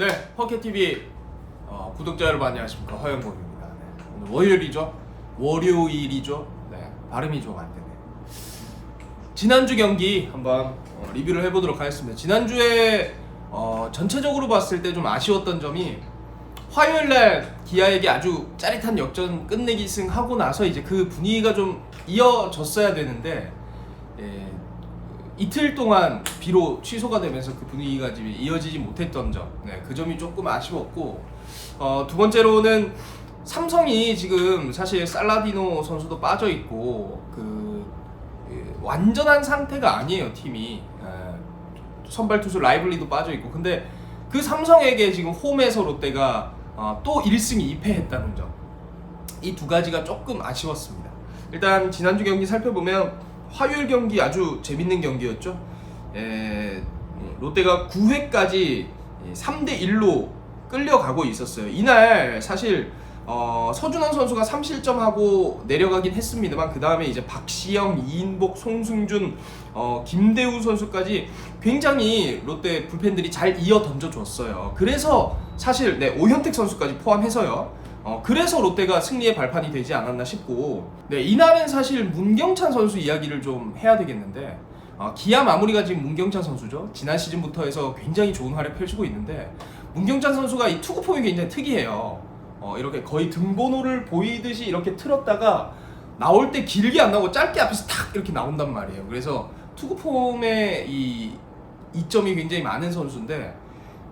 네, 허켓TV 어, 구독자 여러분 안녕하십니까 허영범입니다. 네, 오늘 월요일이죠? 월요일이죠? 네, 발음이 좀 안 되네. 지난주 경기 한번 어, 리뷰를 해보도록 하겠습니다. 지난주에 어, 전체적으로 봤을 때 좀 아쉬웠던 점이 화요일날 기아에게 아주 짜릿한 역전 끝내기 승하고 나서 이제 그 분위기가 좀 이어졌어야 되는데 예, 이틀 동안 비로 취소가 되면서 그 분위기가 이어지지 못했던 점, 네, 그 점이 조금 아쉬웠고 어, 두 번째로는 삼성이 지금 사실 살라디노 선수도 빠져 있고 그 예, 완전한 상태가 아니에요 팀이 예, 선발 투수 라이블리도 빠져 있고 근데 그 삼성에게 지금 홈에서 롯데가 어, 또 1승 2패했다는 점. 이 두 가지가 조금 아쉬웠습니다. 일단 지난주 경기 살펴보면 화요일 경기 아주 재밌는 경기였죠. 에, 롯데가 9회까지 3대 1로 끌려가고 있었어요. 이날 사실 어, 서준원 선수가 3실점하고 내려가긴 했습니다만 그 다음에 이제 박시영, 이인복, 송승준, 어, 김대우 선수까지 굉장히 롯데 불펜들이 잘 이어 던져줬어요. 그래서 사실 네 오현택 선수까지 포함해서요. 어, 그래서 롯데가 승리의 발판이 되지 않았나 싶고 네 이날은 사실 문경찬 선수 이야기를 좀 해야 되겠는데 어, 기아 마무리가 지금 문경찬 선수죠. 지난 시즌부터 해서 굉장히 좋은 활약 펼치고 있는데 문경찬 선수가 이 투구 폼이 굉장히 특이해요. 어, 이렇게 거의 등번호를 보이듯이 이렇게 틀었다가 나올 때 길게 안 나오고 짧게 앞에서 탁 이렇게 나온단 말이에요. 그래서 투구 폼의 이 이점이 굉장히 많은 선수인데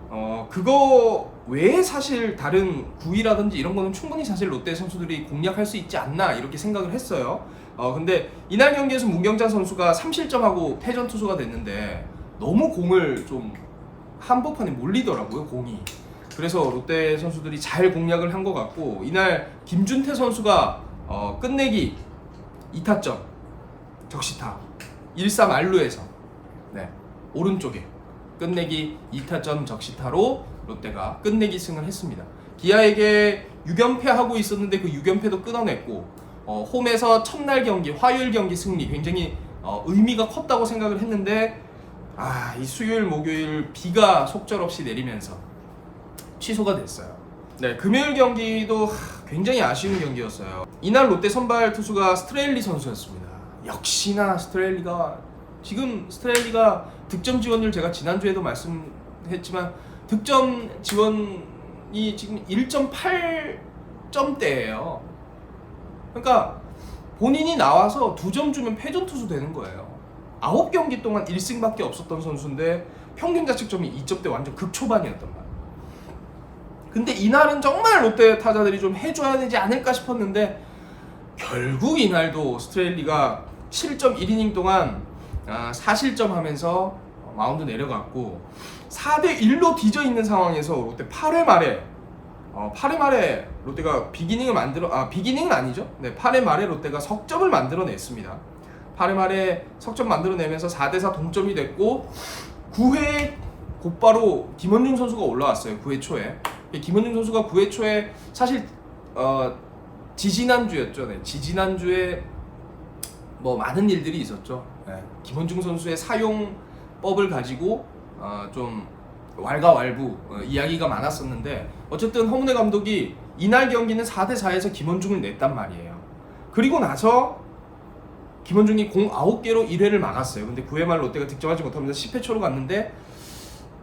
어 그거 외에 사실 다른 구위라든지 이런 거는 충분히 사실 롯데 선수들이 공략할 수 있지 않나 이렇게 생각을 했어요. 어 근데 이날 경기에서 문경찬 선수가 3실점하고 패전 투수가 됐는데 너무 공을 좀 한복판에 몰리더라고요 공이. 그래서 롯데 선수들이 잘 공략을 한 것 같고 이날 김준태 선수가 어, 끝내기 2타점 적시타 1-3 알루에서 네, 오른쪽에 끝내기 2타점 적시타로 롯데가 끝내기 승을 했습니다. 기아에게 6연패 하고 있었는데 그 6연패도 끊어냈고 어, 홈에서 첫날 경기 화요일 경기 승리 굉장히 어, 의미가 컸다고 생각을 했는데 아, 이 수요일 목요일 비가 속절없이 내리면서 취소가 됐어요. 네, 금요일 경기도 하, 굉장히 아쉬운 경기였어요. 이날 롯데 선발 투수가 스트레일리 선수였습니다. 역시나 스트레일리가 지금 스트레일리가 득점 지원율 제가 지난주에도 말씀했지만 득점 지원이 지금 1.8점대예요. 그러니까 본인이 나와서 두 점 주면 패전 투수 되는 거예요. 아홉 경기 동안 1승밖에 없었던 선수인데 평균 자책점이 2점대 완전 극초반이었단 말이에요. 근데 이날은 정말 롯데 타자들이 좀 해줘야 되지 않을까 싶었는데 결국 이날도 스트레일리가 7.1이닝 동안 아, 4실점 하면서 마운드 내려갔고 4대 1로 뒤져 있는 상황에서 롯데 8회 말에 어, 8회 말에 롯데가 비기닝을 만들어 아 비기닝은 아니죠. 네, 8회 말에 롯데가 석점을 만들어냈습니다. 8회 말에 석점 만들어내면서 4대 4 동점이 됐고 9회 곧바로 김원중 선수가 올라왔어요. 9회 초에 김원중 선수가 9회 초에 사실 어, 지지난 주였죠. 네, 지지난 주에 뭐 많은 일들이 있었죠. 네, 김원중 선수의 사용법을 가지고 어, 좀 왈가왈부 어, 이야기가 많았었는데 어쨌든 허문회 감독이 이날 경기는 4대 4에서 김원중을 냈단 말이에요. 그리고 나서 김원중이 공 9개로 1회를 막았어요. 근데 9회 말 롯데가 득점하지 못하면서 10회 초로 갔는데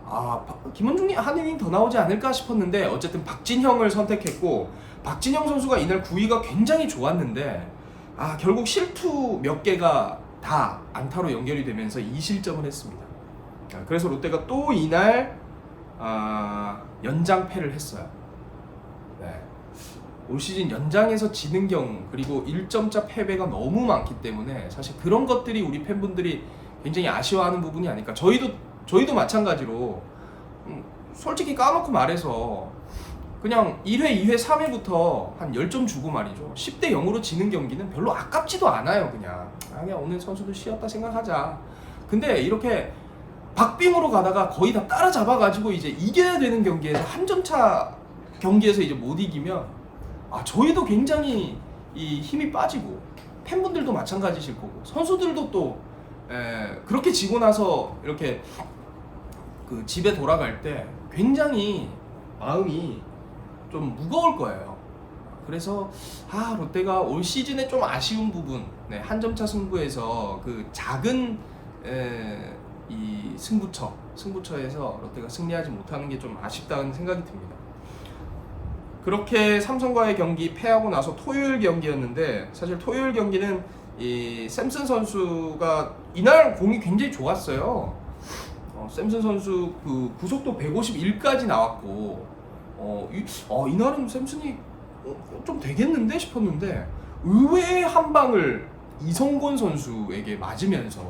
아 바- 김원중이 한 이닝 더 나오지 않을까 싶었는데 어쨌든 박진형을 선택했고 박진형 선수가 이날 9위가 굉장히 좋았는데 아 결국 실투 몇 개가 다 안타로 연결이 되면서 2실점을 했습니다. 아, 그래서 롯데가 또 이날 아, 연장패를 했어요. 네. 올 시즌 연장에서 지는 경 그리고 1점차 패배가 너무 많기 때문에 사실 그런 것들이 우리 팬분들이 굉장히 아쉬워하는 부분이 아닐까. 저희도 저희도 마찬가지로 음, 솔직히 까놓고 말해서 그냥 1회, 2회, 3회부터 한 10점 주고 말이죠. 10대 0으로 지는 경기는 별로 아깝지도 않아요, 그냥. 아, 그냥 오늘 선수들 쉬었다 생각하자. 근데 이렇게 박빙으로 가다가 거의 다 따라잡아가지고 이제 이겨야 되는 경기에서 한 점차 경기에서 이제 못 이기면 아 저희도 굉장히 이 힘이 빠지고 팬분들도 마찬가지실 거고 선수들도 또 에, 그렇게 지고 나서 이렇게 그 집에 돌아갈 때 굉장히 마음이 좀 무거울 거예요. 그래서 아 롯데가 올 시즌에 좀 아쉬운 부분, 네, 한 점차 승부에서 그 작은 에, 이 승부처, 승부처에서 롯데가 승리하지 못하는 게 좀 아쉽다는 생각이 듭니다. 그렇게 삼성과의 경기 패하고 나서 토요일 경기였는데 사실 토요일 경기는 이 샘슨 선수가 이날 공이 굉장히 좋았어요. 어, 샘슨 선수 그 구속도 151까지 나왔고 어, 이, 어, 이날은 샘슨이 어, 좀 되겠는데 싶었는데 의외의 한 방을 이성곤 선수에게 맞으면서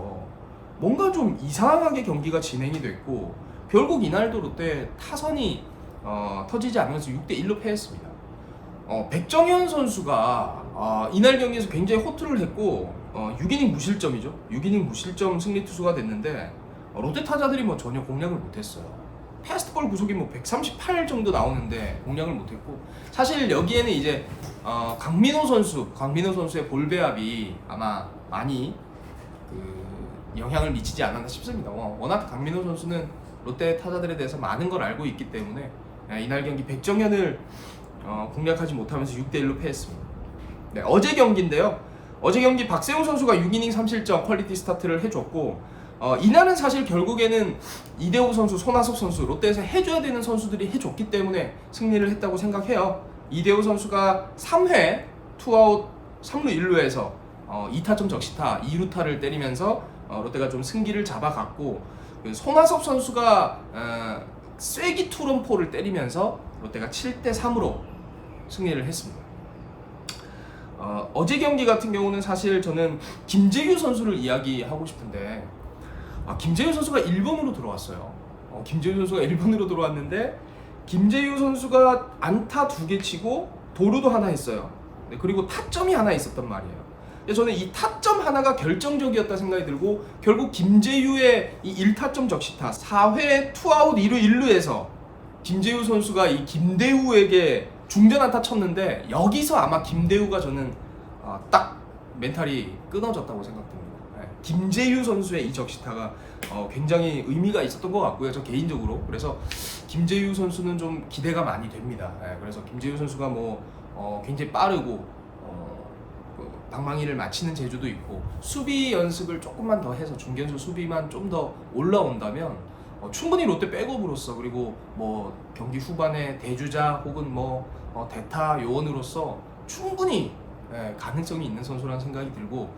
뭔가 좀 이상하게 경기가 진행이 됐고 결국 이날도 롯데 타선이 어, 터지지 않으면서 6대 1로 패했습니다. 어, 백정현 선수가 어, 이날 경기에서 굉장히 호투를 했고 어, 6이닝 무실점이죠. 6이닝 무실점 승리 투수가 됐는데 어, 롯데 타자들이 뭐 전혀 공략을 못했어요. 패스트볼 구속이 뭐 138 정도 나오는데 공략을 못했고 사실 여기에는 이제 어, 강민호 선수, 강민호 선수의 볼 배합이 아마 많이 그 영향을 미치지 않았나 싶습니다. 어, 워낙 강민호 선수는 롯데 타자들에 대해서 많은 걸 알고 있기 때문에 예, 이날 경기 백정현을 어, 공략하지 못하면서 6대 1로 패했습니다. 네, 어제 경기인데요. 어제 경기 박세웅 선수가 6이닝 3실점 퀄리티 스타트를 해줬고 어, 이날은 사실 결국에는 이대호 선수, 손아섭 선수 롯데에서 해줘야 되는 선수들이 해줬기 때문에 승리를 했다고 생각해요. 이대호 선수가 3회 투아웃 3루 1루에서 어, 2타점 적시타 2루타를 때리면서 어, 롯데가 좀 승기를 잡아갔고 그 손아섭 선수가 어, 쐐기 투런포를 때리면서 롯데가 7대 3으로 승리를 했습니다. 어, 어제 경기 같은 경우는 사실 저는 김재규 선수를 이야기하고 싶은데 아, 김재규 선수가 1번으로 들어왔어요. 어, 김재규 선수가 1번으로 들어왔는데 김재규 선수가 안타 두 개 치고 도루도 하나 했어요. 네, 그리고 타점이 하나 있었단 말이에요. 저는 이 타점 하나가 결정적이었다 생각이 들고 결국 김재유의 이 1타점 적시타 4회 투아웃 2루 1루에서 김재유 선수가 이 김대우에게 중전 안타 쳤는데 여기서 아마 김대우가 저는 아, 딱 멘탈이 끊어졌다고 생각됩니다. 네, 김재유 선수의 이 적시타가 어, 굉장히 의미가 있었던 것 같고요. 저 개인적으로 그래서 김재유 선수는 좀 기대가 많이 됩니다. 네, 그래서 김재유 선수가 뭐 어, 굉장히 빠르고 방망이를 맞히는 재주도 있고 수비 연습을 조금만 더 해서 중견수 수비만 좀 더 올라온다면 어, 충분히 롯데 백업으로서 그리고 뭐 경기 후반에 대주자 혹은 뭐 어, 대타 요원으로서 충분히 예, 가능성이 있는 선수라는 생각이 들고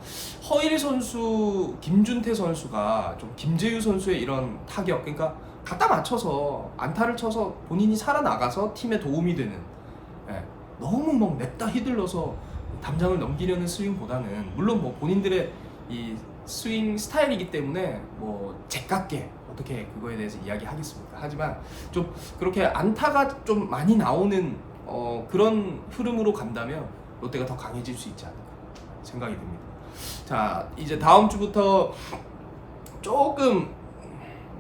허일 선수, 김준태 선수가 좀 김재유 선수의 이런 타격 그러니까 갖다 맞춰서 안타를 쳐서 본인이 살아나가서 팀에 도움이 되는 예, 너무 막 냅다 휘둘러서 담장을 넘기려는 스윙보다는 물론 뭐 본인들의 이 스윙 스타일이기 때문에 뭐 제깍게 어떻게 그거에 대해서 이야기하겠습니까? 하지만 좀 그렇게 안타가 좀 많이 나오는 어, 그런 흐름으로 간다면 롯데가 더 강해질 수 있지 않을까 생각이 듭니다. 자 이제 다음 주부터 조금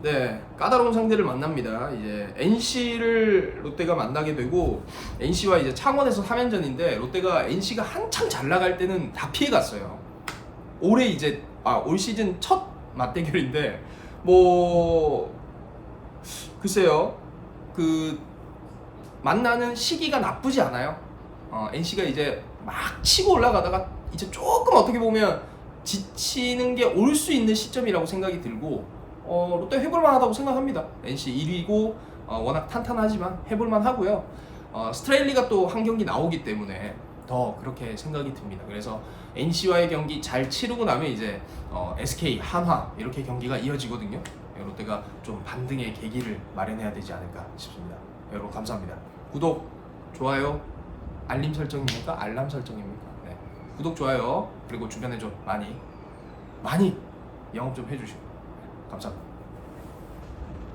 네 까다로운 상대를 만납니다. 이제 NC를 롯데가 만나게 되고 NC와 이제 창원에서 3연전인데 롯데가 NC가 한창 잘 나갈 때는 다 피해 갔어요. 올해 이제 아 올 시즌 첫 맞대결인데 뭐 글쎄요 그 만나는 시기가 나쁘지 않아요. 어, NC가 이제 막 치고 올라가다가 이제 조금 어떻게 보면 지치는 게 올 수 있는 시점이라고 생각이 들고 어, 롯데 해볼만하다고 생각합니다. NC 1위고 어, 워낙 탄탄하지만 해볼만 하고요. 어, 스트레일리가 또 한 경기 나오기 때문에 더 그렇게 생각이 듭니다. 그래서 NC와의 경기 잘 치르고 나면 이제 어, SK, 한화 이렇게 경기가 이어지거든요. 네, 롯데가 좀 반등의 계기를 마련해야 되지 않을까 싶습니다. 여러분 감사합니다. 구독, 좋아요, 알림 설정입니까? 알람 설정입니까? 네. 구독, 좋아요 그리고 주변에 좀 많이 많이 영업 좀 해주시고 네, 감사합니다.